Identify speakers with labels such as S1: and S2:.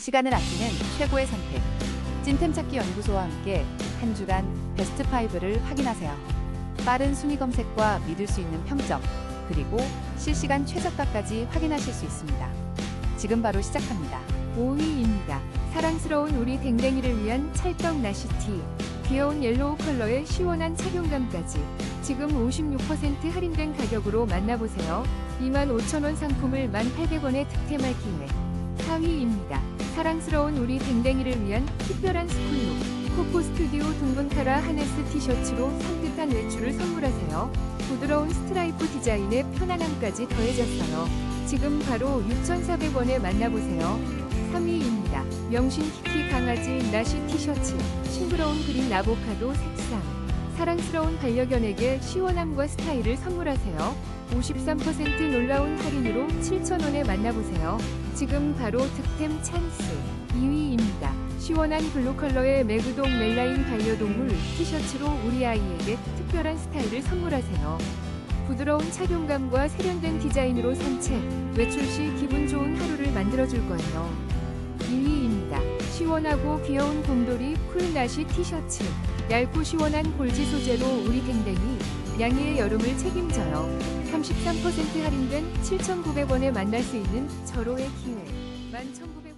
S1: 시간을 아끼는 최고의 선택. 찐템 찾기 연구소와 함께 한 주간 베스트 5를 확인하세요. 빠른 순위 검색과 믿을 수 있는 평점, 그리고 실시간 최저가까지 확인하실 수 있습니다. 지금 바로 시작합니다.
S2: 5위입니다. 사랑스러운 우리 댕댕이를 위한 찰떡 나시티. 귀여운 옐로우 컬러의 시원한 착용감까지. 지금 56% 할인된 가격으로 만나보세요. 25,000원 상품을 1,800원에 득템할 기회. 4위입니다. 사랑스러운 우리 댕댕이를 위한 특별한 스쿨룩. 코코 스튜디오 둥근 카라 하네스 티셔츠로 산뜻한 외출을 선물하세요. 부드러운 스트라이프 디자인에 편안함까지 더해졌어요. 지금 바로 6,400원에 만나보세요. 3위입니다. 명신 키키 강아지 나시 티셔츠. 싱그러운 그린 아보카도 색상. 사랑스러운 반려견에게 시원함과 스타일을 선물하세요. 53% 놀라운 할인으로 7,000원에 만나보세요. 지금 바로 득템 찬스. 2위입니다. 시원한 블루 컬러의 매그동 멜라인 반려동물 티셔츠로 우리 아이에게 특별한 스타일을 선물하세요. 부드러운 착용감과 세련된 디자인으로 산책, 외출 시 기분 좋은 하루를 만들어줄 거예요. 2위입니다. 시원하고 귀여운 곰돌이 쿨나시 티셔츠. 얇고 시원한 골지 소재로 우리 댕댕이 양이의 여름을 책임져요. 33% 할인된 7,900원에 만날 수 있는 절호의 기회. 11,900원